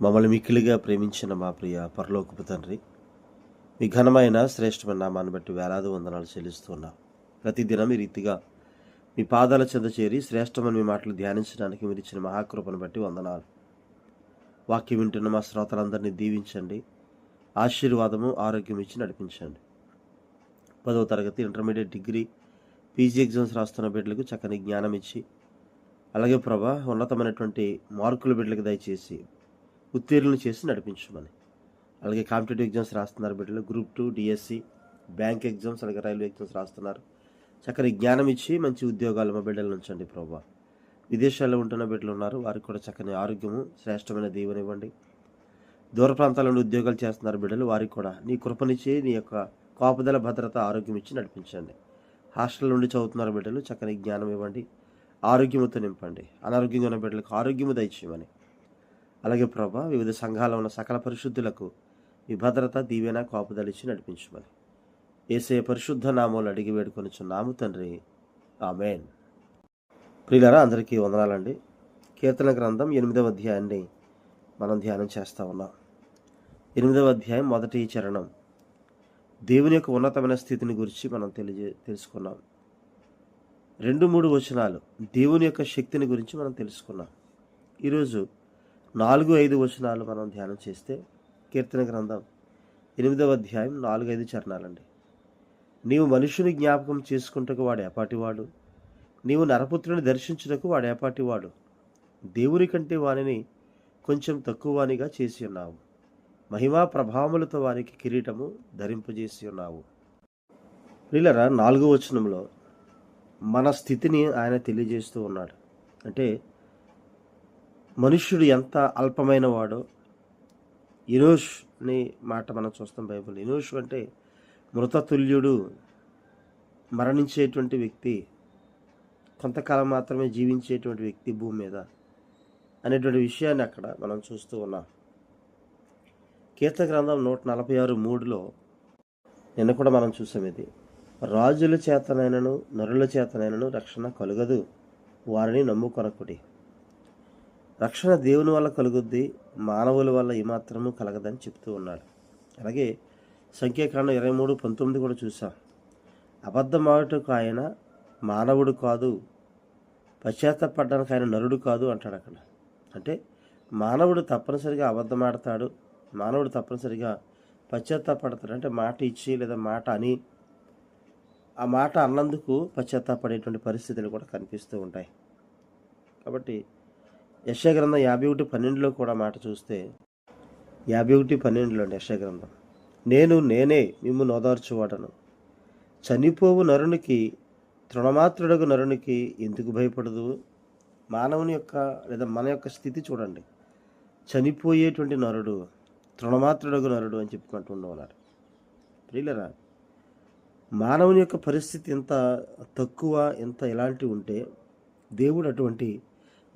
మమ్మల్ని మిక్కిలిగా ప్రేమించిన మా ప్రియ పరలోకపు తండ్రి మీ ఘనమైన శ్రేష్టమైన నామాన్ని బట్టి వేలాది వందనాలు చెల్లిస్తున్నాం ప్రతిదినం ఈ రీతిగా మీ పాదాల చెంద చేరి శ్రేష్టమైన మీ మాటలు ధ్యానించడానికి మీరు ఇచ్చిన మహాకృపను బట్టి వందనాలు. వాక్యం వింటున్న మా శ్రోతలందరినీ దీవించండి. ఆశీర్వాదము ఆరోగ్యం ఇచ్చి నడిపించండి. పదవ తరగతి ఇంటర్మీడియట్ డిగ్రీ పీజీ ఎగ్జామ్స్ రాస్తున్న బిడ్డలకు చక్కని జ్ఞానం ఇచ్చి అలాగే ప్రభా ఉన్నతమైనటువంటి మార్కుల బిడ్డలకు దయచేసి ఉత్తీర్ణులు చేసి నడిపించమని. అలాగే కాంపిటేటివ్ ఎగ్జామ్స్ రాస్తున్నారు బిడ్డలు. Group two DSC bank exams అలాగే రైల్వే ఎగ్జామ్స్ రాస్తున్నారు. చక్కని జ్ఞానం ఇచ్చి మంచి ఉద్యోగాలు మా బిడ్డల ఉంచండి ప్రభా. విదేశాల్లో ఉంటున్న బిడ్డలు ఉన్నారు. వారికి కూడా చక్కని ఆరోగ్యము శ్రేష్టమైన దీవెనివ్వండి. దూర ప్రాంతాల నుండి ఉద్యోగాలు చేస్తున్నారు బిడ్డలు. వారికి కూడా నీ కృపనిచ్చి నీ యొక్క కాపుదల భద్రత ఆరోగ్యం ఇచ్చి నడిపించండి. హాస్టల్ నుండి చదువుతున్నారు బిడ్డలు. చక్కని జ్ఞానం ఇవ్వండి. ఆరోగ్యముతో నింపండి. అనారోగ్యంగా ఉన్న బిడ్డలకు ఆరోగ్యము దయచేయమని. అలాగే ప్రభా వివిధ సంఘాల్లో ఉన్న సకల పరిశుద్ధులకు మీ భద్రత దీవెన కాపుదలిచ్చి నడిపించమని. ఏసే పరిశుద్ధ నామాలు అడిగి వేడుకొని నాము తండ్రి. ఆమెన్. ప్రియులరా అందరికీ వందనాలండి. కీర్తన గ్రంథం ఎనిమిదవ అధ్యాయాన్ని మనం ధ్యానం చేస్తూ ఉన్నాం. ఎనిమిదవ అధ్యాయం మొదటి చరణం. దేవుని యొక్క ఉన్నతమైన స్థితిని గురించి మనం తెలియజే తెలుసుకున్నాం. రెండు మూడు వచనాలు దేవుని యొక్క శక్తిని గురించి మనం తెలుసుకున్నాం. ఈరోజు నాలుగు ఐదు వచనాలు మనం ధ్యానం చేస్తే కీర్తన గ్రంథం ఎనిమిదవ అధ్యాయం నాలుగు ఐదు చరణాలండి. నీవు మనుషుని జ్ఞాపకం చేసుకుంటకు వాడు ఏపాటివాడు. నీవు నరపుత్రుని దర్శించుటకు వాడు ఏపాటివాడు. దేవుని కంటే వానిని కొంచెం తక్కువ వానిగా చేసి ఉన్నావు. మహిమా ప్రభావములతో వారికి కిరీటము ధరింపజేసి ఉన్నావు. ప్రియులరా నాలుగో వచనంలో మన స్థితిని ఆయన తెలియజేస్తూ ఉన్నాడు. అంటే మనుష్యుడు ఎంత అల్పమైన వాడో ఇనోష్ అనే మాట మనం చూస్తాం బైబిల్. ఇనోష్ అంటే మృతతుల్యుడు మరణించేటువంటి వ్యక్తి కొంతకాలం మాత్రమే జీవించేటువంటి వ్యక్తి భూమి మీద అనేటువంటి విషయాన్ని అక్కడ మనం చూస్తూ ఉన్నాం. కీర్త గ్రంథం నూట నలభై ఆరు మూడులో నిన్న కూడా మనం చూసాం ఇది. రాజుల చేతనైనను నరుల చేతనైనను రక్షణ కలుగదు. వారిని నమ్ముకొనకుడి. రక్షణ దేవుని వల్ల కలుగుద్ది మానవుల వల్ల ఏమాత్రము కలగదని చెప్తూ ఉన్నాడు అలాగే సంఖ్యాకాండం ఇరవై మూడు పంతొమ్మిది కూడా చూసాం. అబద్ధమాటకు ఆయన మానవుడు కాదు పశ్చాత్తపడడానికి ఆయన నరుడు కాదు అంటాడు అక్కడ. అంటే మానవుడు తప్పనిసరిగా అబద్ధమాడతాడు మానవుడు తప్పనిసరిగా పశ్చాత్తాపడతాడు. అంటే మాట ఇచ్చి లేదా మాట అని ఆ మాట అన్నందుకు పశ్చాత్తాపడేటువంటి పరిస్థితులు కూడా కనిపిస్తూ ఉంటాయి. కాబట్టి యశగ్రంథం యాభై ఒకటి పన్నెండులో కూడా మాట చూస్తే యాభై ఒకటి పన్నెండులో యశగ్రంథం నేను నేనే మిమ్ము నోదార్చువాడను. చనిపోవు నరునికి తృణమాత్రుడకు నరునికి ఎందుకు భయపడదు? మానవుని యొక్క లేదా మన యొక్క స్థితి చూడండి. చనిపోయేటువంటి నరుడు తృణమాత్రుడగు నరుడు అని చెప్పుకుంటూ ఉండేవారు ప్రియులరా మానవుని యొక్క పరిస్థితి ఎంత తక్కువ ఎంత ఎలాంటి ఉంటే దేవుడు అటువంటి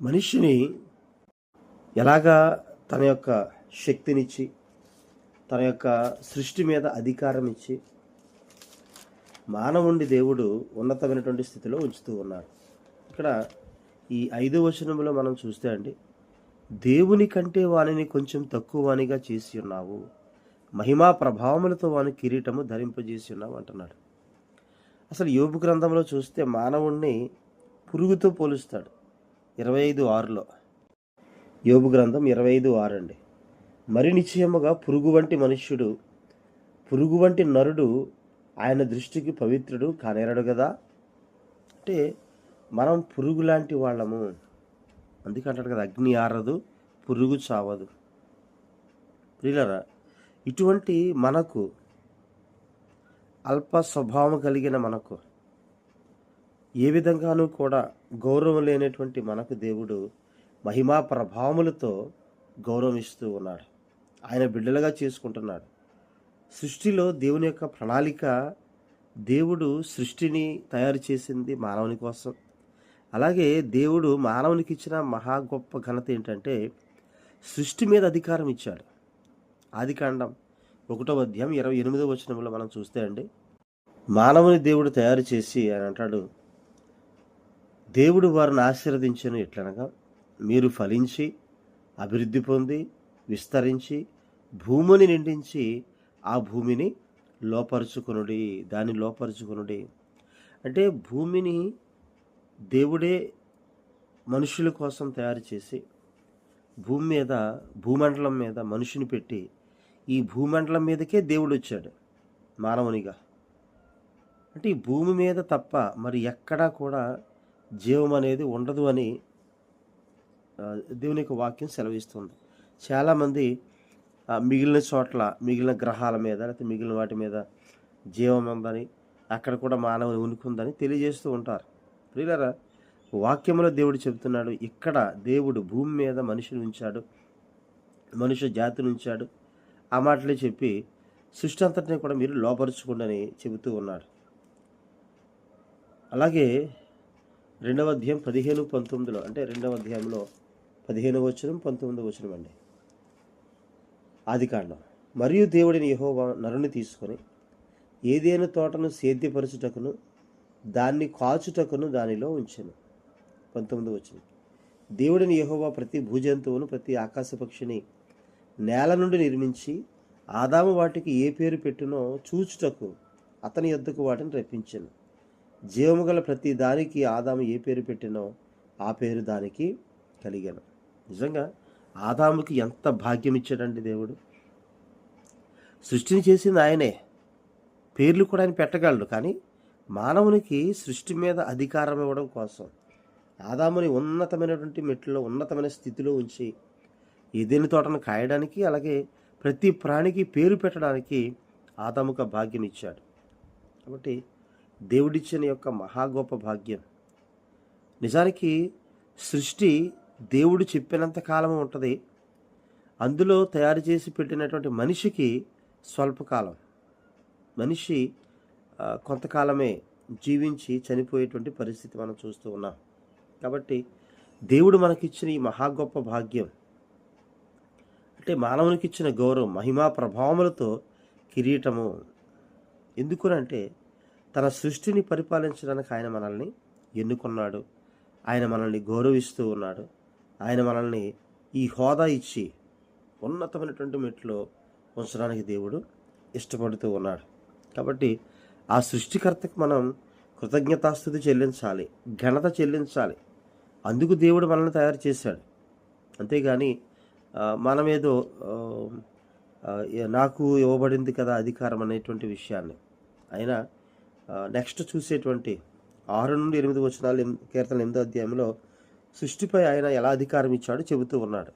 మనిషిని ఎలాగా తన యొక్క శక్తినిచ్చి తన యొక్క సృష్టి మీద అధికారం ఇచ్చి మానవుండి దేవుడు ఉన్నతమైనటువంటి స్థితిలో ఉంచుతూ ఉన్నాడు. ఇక్కడ ఈ ఐదు వచనంలో మనం చూస్తే అండి దేవుని కంటే వానిని కొంచెం తక్కువ వానిగా చేసి ఉన్నావు. మహిమా ప్రభావములతో వాని కిరీటము ధరింపజేసి ఉన్నావు అంటున్నాడు. అసలు యోగు గ్రంథంలో చూస్తే మానవుణ్ణి పురుగుతో పోలుస్తాడు. ఇరవై ఐదు ఆరులో. యోగు గ్రంథం ఇరవై ఐదు ఆరు అండి మరి నిశ్చయముగా పురుగు వంటి మనుష్యుడు పురుగు వంటి నరుడు ఆయన దృష్టికి పవిత్రుడు కానేరడు కదా అంటే మనం పురుగు లాంటి వాళ్ళము. అందుకే అంటాడు కదా అగ్ని ఆరదు పురుగు చావదు. ప్రియులరా ఇటువంటి మనకు అల్ప స్వభావం కలిగిన మనకు ఏ విధంగానూ కూడా గౌరవం లేనటువంటి మనకు దేవుడు మహిమా ప్రభావములతో గౌరవిస్తూ ఉన్నాడు. ఆయన బిడ్డలుగా చేసుకుంటున్నాడు. సృష్టిలో దేవుని యొక్క ప్రణాళిక దేవుడు సృష్టిని తయారు చేసింది మానవుని కోసం. అలాగే దేవుడు మానవునికి ఇచ్చిన మహా గొప్ప ఘనత ఏంటంటే సృష్టి మీద అధికారం ఇచ్చాడు. ఆదికాండం ఒకటో అధ్యాయం ఇరవై ఎనిమిదో వచనంలో మనం చూస్తే అండి మానవుని దేవుడు తయారు చేసి అని అంటాడు దేవుడు వారిని ఆశీర్వదించను ఎట్లనగా మీరు ఫలించి అభివృద్ధి పొంది విస్తరించి భూమిని నిండించి ఆ భూమిని లోపరుచుకునుడి దాన్ని లోపరుచుకునుడి. అంటే భూమిని దేవుడే మనుషుల కోసం తయారు చేసి భూమి మీద భూమండలం మీద మనిషిని పెట్టి ఈ భూమండలం మీదకే దేవుడు వచ్చాడు మానవునిగా. అంటే ఈ భూమి మీద తప్ప మరి ఎక్కడా కూడా జీవం అనేది ఉండదు అని దేవుని యొక్క వాక్యం సెలవిస్తుంది. చాలామంది మిగిలిన చోట్ల మిగిలిన గ్రహాల మీద లేకపోతే మిగిలిన వాటి మీద జీవం ఉందని అక్కడ కూడా మానవుని ఉనికి ఉందని తెలియజేస్తూ ఉంటారు. ప్రియులరా వాక్యంలో దేవుడు చెబుతున్నాడు ఇక్కడ దేవుడు భూమి మీద మనిషిని ఉంచాడు మనుష్య జాతిని ఉంచాడు ఆ మాటలే చెప్పి సృష్టి అంతటిని కూడా మీరు లోపరుచుకుండని చెబుతూ ఉన్నాడు. అలాగే రెండవ అధ్యాయం పదిహేను పంతొమ్మిదిలో అంటే రెండవ అధ్యాయంలో పదిహేను వచనం పంతొమ్మిదవ వచనం అండి. ఆది కాండం మరియు దేవుడిని యహో నరుని తీసుకొని ఏదైనా తోటను సేద్యపరచుటకును దాన్ని కాచుటకును దానిలో ఉంచాను. పంతొమ్మిది వచ్చింది దేవుడిని యహోవా ప్రతి భూజంతువును ప్రతి ఆకాశపక్షిని నేల నుండి నిర్మించి ఆదాము వాటికి ఏ పేరు పెట్టునో చూచుటకు అతని యొద్దకు వాటిని రప్పించాను. జీవము గల ప్రతి దానికి ఆదాము ఏ పేరు పెట్టినో ఆ పేరు దానికి కలిగాను. నిజంగా ఆదాముకి ఎంత భాగ్యం ఇచ్చాడండి దేవుడు? సృష్టిని చేసింది ఆయనే. పేర్లు కూడా ఆయన పెట్టగలడు కానీ మానవునికి సృష్టి మీద అధికారం ఇవ్వడం కోసం ఆదాముని ఉన్నతమైనటువంటి మెట్లో ఉన్నతమైన స్థితిలో ఉంచి ఏదేని తోటను కాయడానికి అలాగే ప్రతి ప్రాణికి పేరు పెట్టడానికి ఆదాముకు భాగ్యం ఇచ్చాడు. కాబట్టి దేవుడిచ్చిన యొక్క మహా గొప్ప భాగ్యం. నిజానికి సృష్టి దేవుడు చెప్పినంత కాలం ఉంటుంది. అందులో తయారు చేసి పెట్టినటువంటి మనిషికి స్వల్పకాలం. మనిషి కొంతకాలమే జీవించి చనిపోయేటువంటి పరిస్థితి మనం చూస్తూ ఉన్నాం. కాబట్టి దేవుడు మనకిచ్చిన ఈ మహా గొప్ప భాగ్యం అంటే మానవునికి ఇచ్చిన గౌరవం మహిమా ప్రభావములతో కిరీటము. ఎందుకునంటే తన సృష్టిని పరిపాలించడానికి ఆయన మనల్ని ఎన్నుకున్నాడు. ఆయన మనల్ని గౌరవిస్తూ ఉన్నాడు. ఆయన మనల్ని ఈ హోదా ఇచ్చి ఉన్నతమైనటువంటి మెట్లో ఉంచడానికి దేవుడు ఇష్టపడుతూ ఉన్నాడు. కాబట్టి ఆ సృష్టికర్తకు మనం కృతజ్ఞతాస్థుతి చెల్లించాలి ఘనత చెల్లించాలి. అందుకు దేవుడు మనల్ని తయారు చేశాడు. అంతేగాని మనమేదో నాకు ఇవ్వబడింది కదా అధికారం అనేటువంటి విషయాన్ని. అయినా నెక్స్ట్ చూసేటువంటి ఆరు నుండి ఎనిమిది వచనాలు కీర్తన ఎనిమిదో అధ్యాయంలో సృష్టిపై ఆయన ఎలా అధికారం ఇచ్చాడో చెబుతూ ఉన్నాడు.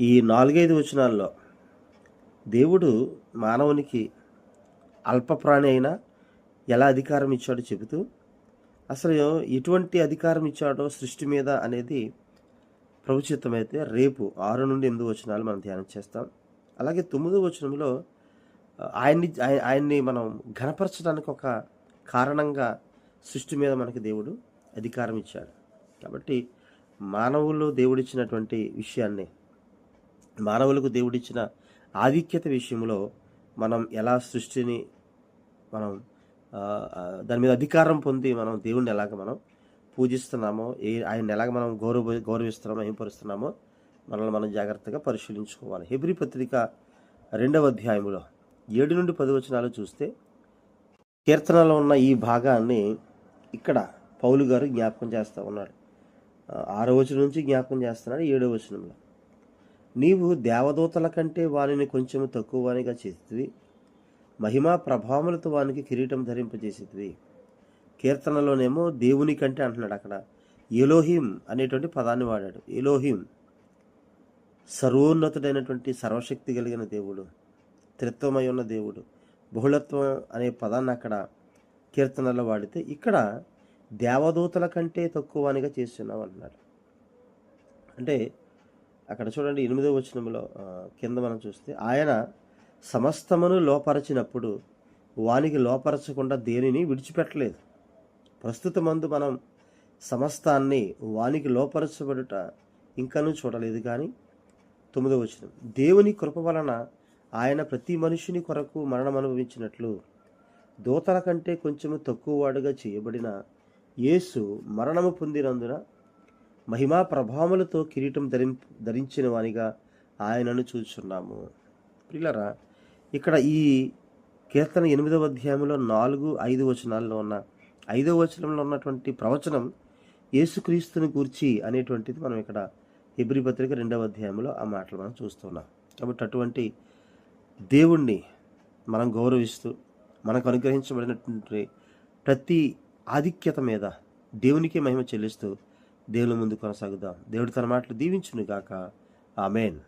ఈ నాలుగైదు వచనాల్లో దేవుడు మానవునికి అల్పప్రాణి అయినా ఎలా అధికారం ఇచ్చాడో చెబుతూ అసలు ఎటువంటి అధికారం ఇచ్చాడో సృష్టి మీద అనేది ప్రభుచిత్తమైతే రేపు ఆరు నుండి ఎనిమిది వచనాలు మనం ధ్యానం చేస్తాం. అలాగే తొమ్మిదో వచనంలో ఆయన్ని ఆయన్ని మనం ఘనపరచడానికి ఒక కారణంగా సృష్టి మీద మనకి దేవుడు అధికారం ఇచ్చాడు. కాబట్టి మానవులు దేవుడిచ్చినటువంటి విషయాన్ని మానవులకు దేవుడిచ్చిన ఆధిక్యత విషయంలో మనం ఎలా సృష్టిని మనం దాని మీద అధికారం పొంది మనం దేవుడిని ఎలాగ మనం పూజిస్తున్నామో ఏ ఆయన ఎలాగ మనం గౌరవ గౌరవిస్తున్నామో ఏంపరుస్తున్నామో మనల్ని మనం జాగ్రత్తగా పరిశీలించుకోవాలి. హెబ్రి పత్రిక రెండవ అధ్యాయంలో ఏడు నుండి పది వచనాలు చూస్తే కీర్తనలో ఉన్న ఈ భాగాన్ని ఇక్కడ పౌలు గారు జ్ఞాపకం చేస్తూ ఉన్నాడు ఆరో వచనం నుంచి జ్ఞాపకం చేస్తున్నాడు ఏడో వచనంలో. నీవు దేవదూతల కంటే వానిని కొంచెం తక్కువ వానిగా చేసివి మహిమా ప్రభావములతో వానికి కిరీటం ధరింపజేసేది కీర్తనలోనేమో దేవుని కంటే అంటున్నాడు అక్కడ. ఎలోహిం అనేటువంటి పదాన్ని వాడాడు. ఎలోహిం సర్వోన్నతుడైనటువంటి సర్వశక్తి కలిగిన దేవుడు. త్రిత్వమై ఉన్న దేవుడు. బహుళత్వం అనే పదాన్ని అక్కడ కీర్తనలో వాడితే ఇక్కడ దేవదూతల కంటే తక్కువనిగా చేస్తున్నాం అన్నాడు అంటే అక్కడ చూడండి ఎనిమిదో వచనంలో కింద మనం చూస్తే ఆయన సమస్తమును లోపరచినప్పుడు వానికి లోపరచకుండా దేనిని విడిచిపెట్టలేదు. ప్రస్తుతమందు మనం సమస్తాన్ని వానికి లోపరచబడుట ఇంకనూ చూడలేదు. కానీ తొమ్మిదో వచనం దేవుని కృప వలన ఆయన ప్రతి మనుషుని కొరకు మరణం అనుభవించినట్లు దూతల కంటే కొంచెము తక్కువ వాడుగా చేయబడిన యేసు మరణము పొందినందున మహిమా ప్రభావములతో కిరీటం ధరి ధరించిన వానిగా ఆయనను చూచున్నాము. పిల్లరా ఇక్కడ ఈ కీర్తన ఎనిమిదవ అధ్యాయంలో నాలుగు ఐదు వచనాల్లో ఉన్న ఐదవ వచనంలో ఉన్నటువంటి ప్రవచనం యేసుక్రీస్తుని గూర్చి అనేటువంటిది మనం ఇక్కడ ఎబ్రి పత్రిక రెండవ అధ్యాయంలో ఆ మాటలు మనం చూస్తున్నాం. కాబట్టి అటువంటి దేవుణ్ణి మనం గౌరవిస్తూ మనకు అనుగ్రహించబడినటువంటి ప్రతి ఆధిక్యత మీద దేవునికే మహిమ చెల్లిస్తూ దేవుని ముందు కొనసాగుదాం. దేవుడు తన మాటలు దీవించును గాక ఆమెన్.